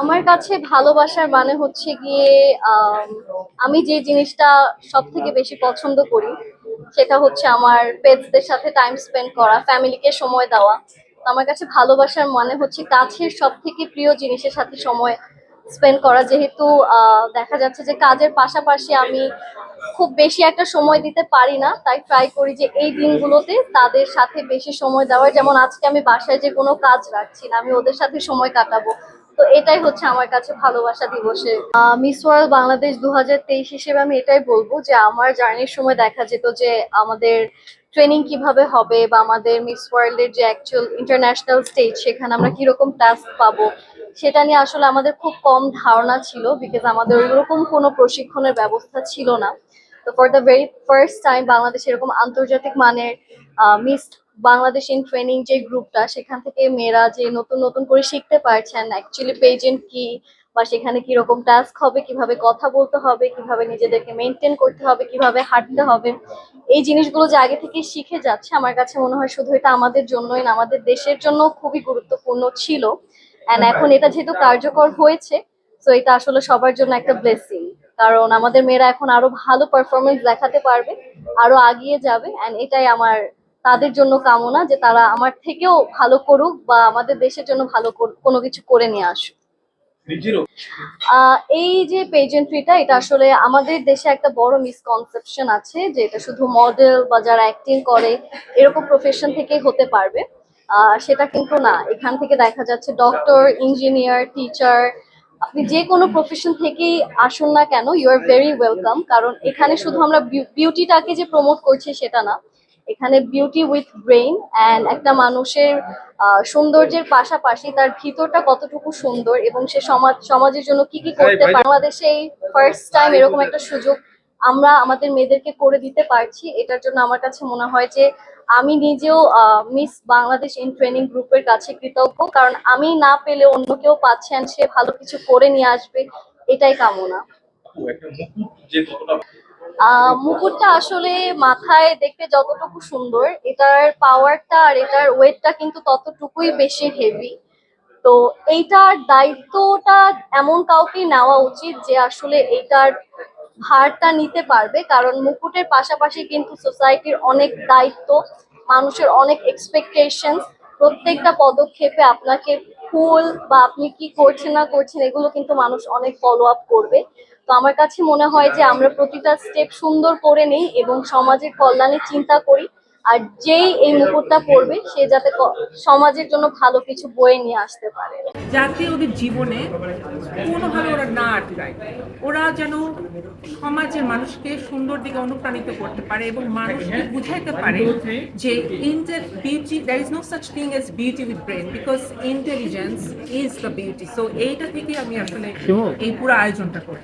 আমার কাছে ভালোবাসার মানে হচ্ছে গিয়ে, আমি যে জিনিসটা সব থেকে বেশি পছন্দ করি, সেটা হচ্ছে আমার পেটসদের সাথে টাইম স্পেন্ড করা ফ্যামিলিকে সময় দেওয়া। আমার কাছে ভালোবাসার মানে হচ্ছে কাছের সব থেকে প্রিয় জিনিসের সাথে সময় স্পেন্ড করা। যেহেতু দেখা যাচ্ছে যে কাজের পাশাপাশি আমি খুব বেশি একটা সময় দিতে পারি না, তাই ট্রাই করি যে এই দিনগুলোতে তাদের সাথে বেশি সময় দেওয়ার। যেমন আজকে আমি বাসায় যে কোনো কাজ রাখছি না, আমি ওদের সাথে সময় কাটাবো। তো এটাই হচ্ছে আমার কাছে ভালোবাসা দিবসে মিস ওয়ার্ল্ড বাংলাদেশ দু হাজার তেইশ হিসেবে আমি এটাই বলব যে আমার জার্নির সময় দেখা যেত যে আমাদের ট্রেনিং কীভাবে হবে বা আমাদের মিস ওয়ার্ল্ডের যে অ্যাকচুয়াল ইন্টারন্যাশনাল স্টেজ সেখানে আমরা কীরকম টাস্ক পাবো, সেটা নিয়ে আসলে আমাদের খুব কম ধারণা ছিল বিকজ আমাদের ওইরকম কোনো প্রশিক্ষণের ব্যবস্থা ছিল না। তো for the very first time Bangladesh এরকম আন্তর্জাতিক মানের মিস বাংলাদেশ ইন ট্রেনিং যে গ্রুপটা সেখান থেকে মেয়েরা যে নতুন নতুন করে শিখতে পারছেন অ্যাকচুয়ালি পেজেন্ট কি বা সেখানে কীরকম টাস্ক হবে কীভাবে কথা বলতে হবে কীভাবে নিজেদেরকে মেনটেন করতে হবে কীভাবে হাঁটতে হবে এই জিনিসগুলো যে আগে থেকে শিখে যাচ্ছে আমার কাছে মনে হয় শুধু এটা আমাদের জন্যই না আমাদের দেশের জন্য খুবই গুরুত্বপূর্ণ ছিল। অ্যান্ড এখন এটা যেহেতু কার্যকর হয়েছে তো এটা আসলে সবার জন্য একটা ব্লেসিং কারণ আমাদের মেয়েরা এখন আরও ভালো পারফরমেন্স দেখাতে পারবে আরও আগিয়ে যাবে অ্যান্ড এটাই আমার তাদের জন্য কামনা যে তারা আমার থেকেও ভালো করুক বা আমাদের দেশের জন্য ভালো কোনো কিছু করে নিয়ে আসুক। এই যে পেজেন্ট্রিটা এটা আসলে আমাদের দেশে একটা বড় মিসকনসেপশন আছে যে এটা শুধু মডেল বা যারা অ্যাক্টিং করে এরকম প্রফেশন থেকে হতে পারবে। আহ, সেটা কিন্তু না। এখান থেকে দেখা যাচ্ছে ডক্টর ইঞ্জিনিয়ার টিচার আপনি যে কোনো প্রফেশন থেকেই আসুন না কেন ইউ আর ভেরি ওয়েলকাম কারণ এখানে শুধু আমরা বিউটিটাকে যে প্রমোট করছি সেটা না। এখানে বিউটি উইথ ব্রেইন অ্যান্ড একটা মানুষের আহ, সৌন্দর্যের পাশাপাশি তার ভিতরটা কতটুকু সুন্দর এবং সে সমাজ সমাজের জন্য কি কি করতে পারে বাংলাদেশে এই ফার্স্ট টাইম এরকম একটা সুযোগ আমরা আমাদের মেয়েদেরকে করে দিতে পারছি। এটার জন্য আমার কাছে মনে হয় যে আমি নিজেও মিস বাংলাদেশ ইন ট্রেনিং গ্রুপের কাছে কৃতজ্ঞ। কারণ আমি না পেলে অন্য কেউ পাচ্ছেন সে ভালো কিছু করে নিয়ে আসবে এটাই কামনা। মুকুটটা আসলে মাথায় দেখতে যতটুকু সুন্দর, এটার পাওয়ারটা আর এটার ওয়েটটা কিন্তু ততটুকুই বেশি হেভি তো এইটার দায়িত্বটা এমন কাউকে নেওয়া উচিত যে আসলে এইটার ভারটা নিতে পারবে, কারণ মুকুটের পাশাপাশি কিন্তু সোসাইটির অনেক দায়িত্ব, মানুষের অনেক এক্সপেকটেশন প্রত্যেকটা পদক্ষেপে আপনাকে ফুল বা আপনি কি করছেন না করছেন এগুলো কিন্তু মানুষ অনেক ফলো আপ করবে। তো আমার কাছে মনে হয় যে আমরা প্রতিটা স্টেপ সুন্দর করে নিই এবং সমাজের কল্যাণে চিন্তা করি। আর যেই এই মুকুটটা পড়বে সে যাতে সমাজের জন্য ভালো কিছু বয়ে নিয়ে আসতে পারে। যাতে ওদের জীবনে কোনোভাবে ওরা না আটকায়। ওরা যেন সমাজের মানুষকে সুন্দর দিকে অনুপ্রাণিত করতে পারে এবং মানুষকে বুঝাইতে পারে যে inter beauty there is no such thing as beauty with brain because intelligence is the beauty so এইটা থেকে আমি আসলে এই পুরো আয়োজনটা করি।